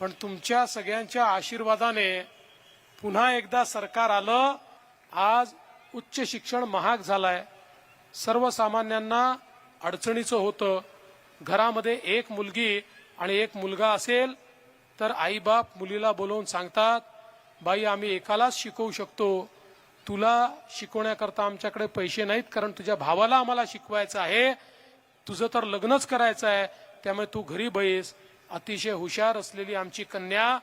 पण तुमच्या सगळ्यांच्या आशीर्वादाने पुन्हा एकदा सरकार आलं. आज उच्च शिक्षण महाग झालंय. सर्वसामान्यांना अडचणीचं होतं. घरामध्ये एक मुलगी आणि एक मुलगा असेल तर आईबाप मुलीला बोलवून सांगतात बाई आम्ही एकालाच शिकवू शकतो. तुला शिकवण्याकरता आमच्याकडे पैसे नाहीत कारण तुझ्या भावाला आम्हाला शिकवायचं आहे. तुझं तर लग्नच करायचं आहे त्यामुळे तू घरी बैस. अतिशय हुशार असलेली आमची कन्या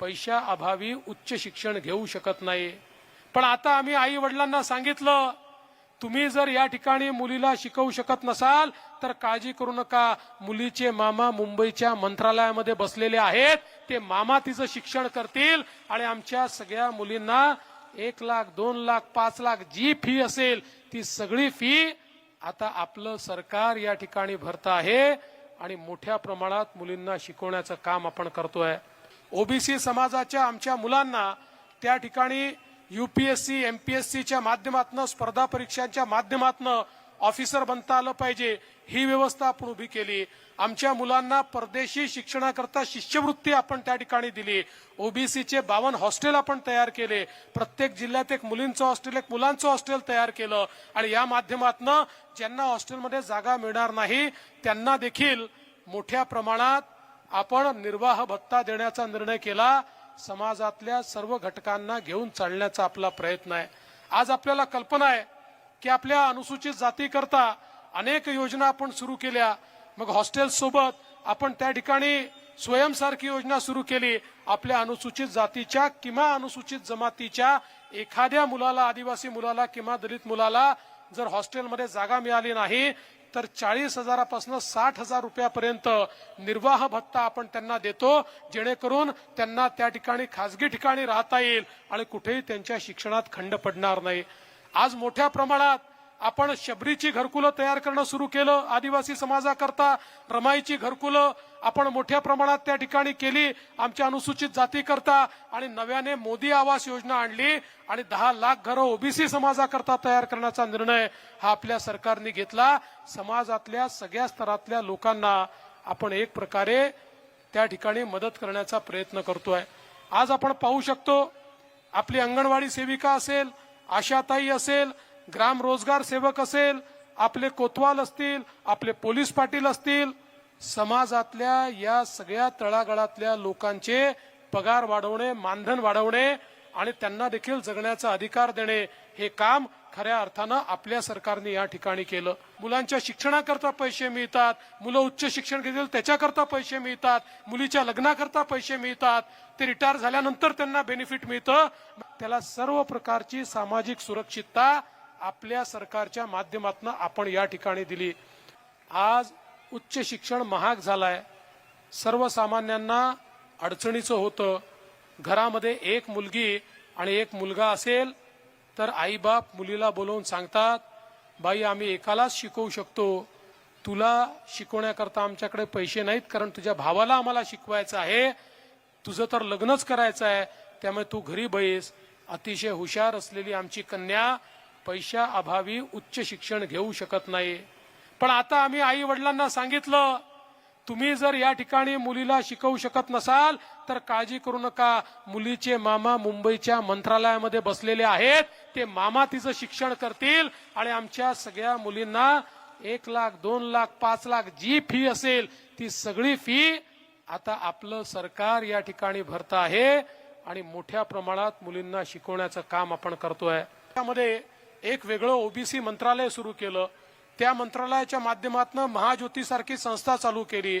पैशा अभावी उच्च शिक्षण घेऊ शकत नाही. पण आता आम्ही आई वडिलांना सांगितलं तुम्ही जर या ठिकाणी मुलीला शिकवू शकत नसाल तर काळजी करू नका. मुलीचे मामा मुंबईच्या मंत्रालयामध्ये बसलेले आहेत. ते मामा तिचं शिक्षण करतील आणि आमच्या सगळ्या मुलींना एक लाख दोन लाख पाच लाख जी फी असेल ती सगळी फी आता आपलं सरकार या ठिकाणी भरत आहे. आणि मोठ्या प्रमाणात मुलींना शिकवण्याचं काम आपण करतोय. ओबीसी समाजाच्या आमच्या मुलांना त्या ठिकाणी युपीएससी एमपीएससीच्या माध्यमातून स्पर्धा परीक्षांच्या माध्यमातून ऑफिसर बनता आलं पाहिजे. ही व्यवस्था आपण उभी केली. आमच्या मुलांना परदेशी शिक्षणाकरता शिष्यवृत्ती आपण त्या ठिकाणी दिली. ओबीसीचे बावन हॉस्टेल आपण तयार केले. प्रत्येक जिल्ह्यात एक मुलींचं हॉस्टेल एक मुलांचं हॉस्टेल तयार केलं. आणि या माध्यमातून ज्यांना हॉस्टेलमध्ये जागा मिळणार नाही त्यांना देखील मोठ्या प्रमाणात आपण निर्वाह भत्ता देण्याचा निर्णय केला. समाजातल्या सर्व घटकांना घेऊन चालण्याचा आपला प्रयत्न आहे. आज आपल्याला कल्पना आहे की आपल्या अनुसूचित जातीकरता अनेक योजना आपण सुरू केल्या. मग हॉस्टेल सोबत आपण त्या ठिकाणी स्वयंसारखी योजना सुरू केली. आपल्या अनुसूचित जातीच्या किंवा अनुसूचित जमातीच्या एखाद्या मुलाला आदिवासी मुलाला किंवा दलित मुलाला जर हॉस्टेलमध्ये जागा मिळाली नाही तर चाळीस हजारापासून साठ हजार रुपयापर्यंत निर्वाह भत्ता आपण त्यांना देतो जेणेकरून त्यांना त्या ठिकाणी खासगी ठिकाणी राहता येईल आणि कुठेही त्यांच्या शिक्षणात खंड पडणार नाही. आज मोठ्या प्रमाणात आपण शबरीची घरकुलं तयार करणं सुरू केलं आदिवासी समाजाकरता. रमाईची घरकुलं आपण मोठ्या प्रमाणात त्या ठिकाणी केली. आमच्या अनुसूचित जातीकरता आणि नव्याने मोदी आवास योजना आणली आणि दहा लाख घरं ओबीसी समाजाकरता तयार करण्याचा निर्णय हा आपल्या सरकारने घेतला. समाजातल्या सगळ्या स्तरातल्या लोकांना आपण एक प्रकारे त्या ठिकाणी मदत करण्याचा प्रयत्न करतोय. आज आपण पाहू शकतो आपली अंगणवाडी सेविका असेल आशाताई असेल ग्राम रोजगार सेवक असेल आपले कोतवाल असतील आपले पोलीस पाटील असतील समाजातल्या या सगळ्या तळागाळातल्या लोकांचे पगार वाढवणे मानधन वाढवणे आणि त्यांना देखील जगण्याचा अधिकार देणे हे काम खऱ्या अर्थानं आपल्या सरकारने या ठिकाणी केलं. मुलांच्या शिक्षणाकरता पैसे मिळतात मुलं उच्च शिक्षण घेतील त्याच्याकरता पैसे मिळतात मुलीच्या लग्नाकरता पैसे मिळतात ते रिटायर झाल्यानंतर त्यांना बेनिफिट मिळतं. त्याला सर्व प्रकारची सामाजिक सुरक्षितता आपल्या सरकारच्या माध्यमातून आपण या ठिकाणी दिली. आज उच्च शिक्षण महाग झालंय. सर्वसामान्यांना अडचणीचं होतं. घरामध्ये एक मुलगी आणि एक मुलगा असेल तर आईबाप मुलीला बोलवून सांगतात बाई आम्ही एकालाच शिकवू शकतो. तुला शिकवण्याकरता आमच्याकडे पैसे नाहीत कारण तुझ्या भावाला आम्हाला शिकवायचं आहे. तुझं तर लग्नच करायचं आहे. त्यामुळे तू घरी बैस. अतिशय हुशार असलेली आमची कन्या पैशा अभावी उच्च शिक्षण घेऊ शकत नाही. पण आता आम्ही आई वडिलांना सांगितलं तुम्ही जर या ठिकाणी मुलीला शिकवू शकत नसाल तर काळजी करू नका. मुलीचे मामा मुंबईच्या मंत्रालयामध्ये बसलेले आहेत. ते मामा तिचं शिक्षण करतील आणि आमच्या सगळ्या मुलींना एक लाख दोन लाख पाच लाख जी फी असेल ती सगळी फी आता आपलं सरकार या ठिकाणी भरत आहे आणि मोठ्या प्रमाणात मुलींना शिकवण्याचं काम आपण करतोय. त्यामध्ये एक वेगळं ओबीसी मंत्रालय सुरू केलं. त्या मंत्रालयाच्या माध्यमातून महाज्योती सारखी संस्था चालू केली.